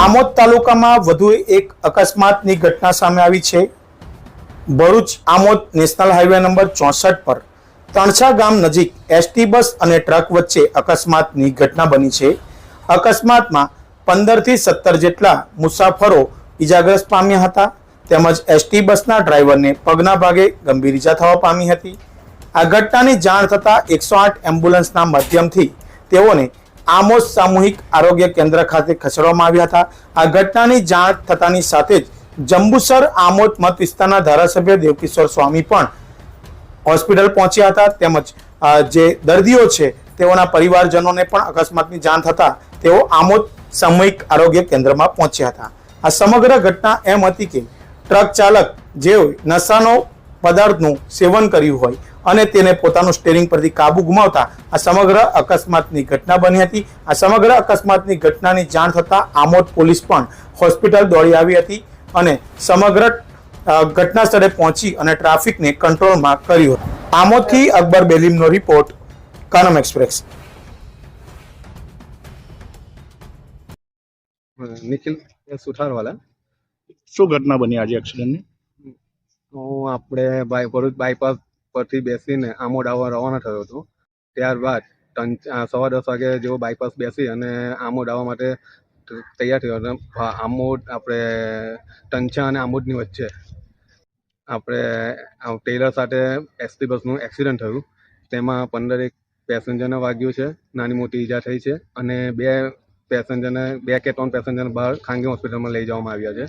આમોદ તાલુકામાં વધુ એક અકસ્માતની ઘટના સામે આવી છે. Bharuch Amod national highway number ચોસઠ પર તણછા ગામ નજીક એસટી બસ અને ટ્રક વચ્ચે અકસ્માતની ઘટના બની છે. અકસ્માતમાં પંદરથી સત્તર જેટલા મુસાફરો ઇજાગ્રસ્ત પામ્યા હતા. તેમજ એસટી બસના ડ્રાઈવરને પગના ભાગે ગંભીર ઇજા થવા પામી હતી. આ ઘટનાની જાણ થતાં એકસો આઠ એમ્બ્યુલન્સના માધ્યમથી તેઓને આમોદ સામૂહિક આરોગ્ય કેન્દ્ર ખાતે ખસેડવામાં આવ્યા હતા. આ ઘટનાની જાણ થતાની સાથે જ જંબુસર આમોદ મત વિસ્તારના ધારાસભ્ય દેવકિશોર સ્વામી પણ હોસ્પિટલ પહોંચ્યા હતા. તેમજ જે દર્દીઓ છે, તેઓના પરિવારજનોને પણ અકસ્માતની જાણ થતાં તેઓ આમોદ સામૂહિક આરોગ્ય કેન્દ્રમાં પહોંચ્યા હતા. આ સમગ્ર ઘટના એમ હતી કે ટ્રક ચાલક જે નશાનો પદાર્થનું સેવન કર્યું હોય અને તેને પોતાનું સ્ટેરિંગ પરથી કાબુ ગુમાવતા આ સમગ્ર અકસ્માતની ઘટના બની હતી. આ સમગ્ર અકસ્માતની ઘટનાની જાણ થતાં આમોદ પોલીસ પણ હોસ્પિટલ દોડી આવી હતી અને સમગ્ર ઘટના સ્થળે પહોંચી અને ટ્રાફિકને કંટ્રોલમાં કર્યું હતું. આમોદથી અકબર બેલીમનો રિપોર્ટ કાનમ એક્સપ્રેસ. નિખિલ સુથારવાલા. શું ઘટના બની આજે એક્સિડન્ટની હું આપણે બાય ભરૂચ બાયપાસ પરથી બેસીને આમોદ રવાના થયો હતો. ત્યારબાદ સવા દસ વાગે જેવો બાયપાસ બેસી અને આમોદ માટે તૈયાર થયો અને આમોદ આપણે ટંચા અને આમોદની વચ્ચે આપણે ટેલર સાથે એસટી બસનું એક્સિડન્ટ થયું. તેમાં પંદર એક પેસેન્જરને વાગ્યું છે. નાની મોટી ઈજા થઈ છે અને બે પેસેન્જરને બે કે ત્રણ પેસેન્જરને બહાર ખાનગી હોસ્પિટલમાં લઈ જવામાં આવ્યા છે.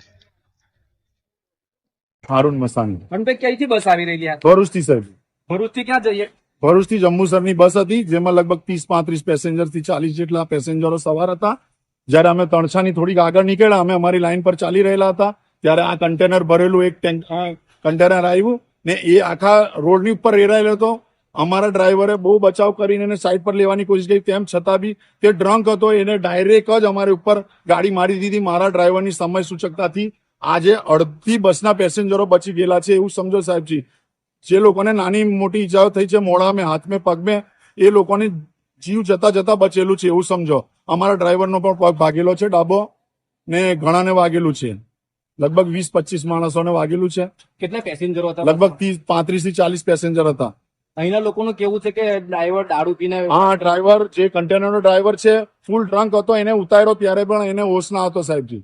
હારૂન મસાની. પણ ભાઈ ક્યાંયથી બસ આવી રહી આ ભરૂચથી સાહેબ. ભરૂચથી ક્યાં જઈએ? ભરૂચથી જંબુસરની બસ હતી જેમાં લગભગ ત્રીસ પાંત્રીસ પેસેન્જરથી ચાલીસ જેટલા પેસેન્જરો સવાર હતા. જ્યારે અમે તણછાની થોડીક આગળ નીકળ્યા અમે અમારી લાઈન પર ચાલી રહેલા હતા. ત્યારે આ કન્ટેનર ભરેલું એક કન્ટેનર આવ્યું ને એ આખા રોડની ઉપર રેરાયેલો હતો. અમારા ડ્રાઈવરે બહુ બચાવ કરીને એને સાઈડ પર લેવાની કોશિશ કરી. તેમ છતાં બી તે ડ્રંક હતો એને ડાયરેક્ટ જ અમારી ઉપર ગાડી મારી દીધી. મારા ડ્રાઈવરની સમય સૂચકતાથી આજે અડધી બસના પેસેન્જરો બચી ગયેલા છે એવું સમજો સાહેબજી. જે લોકોને નાની મોટી ઈજાઓ થઈ છે મોઢામાં હાથમાં પગમાં એ લોકોને જીવ જતા જતા બચેલું છે એવું સમજો. અમારા ડ્રાઈવરનો પણ પગ ભાગેલો છે ડાબો ને ઘણાને વાગેલું છે. લગભગ વીસ પચીસ માણસોને વાગેલું છે. કેટલા પેસેન્જરો હતા? લગભગ ત્રીસ પાંત્રીસથી ચાલીસ પેસેન્જર હતા. અહીંના લોકોનું કેવું છે કે ડ્રાઈવર દારૂ પીને હા ડ્રાઈવર જે કન્ટેનરનો ડ્રાઈવર છે ફૂલ ડ્રંક હતો એને ઉતાર્યો ત્યારે પણ એને હોશ ના હતો સાહેબજી.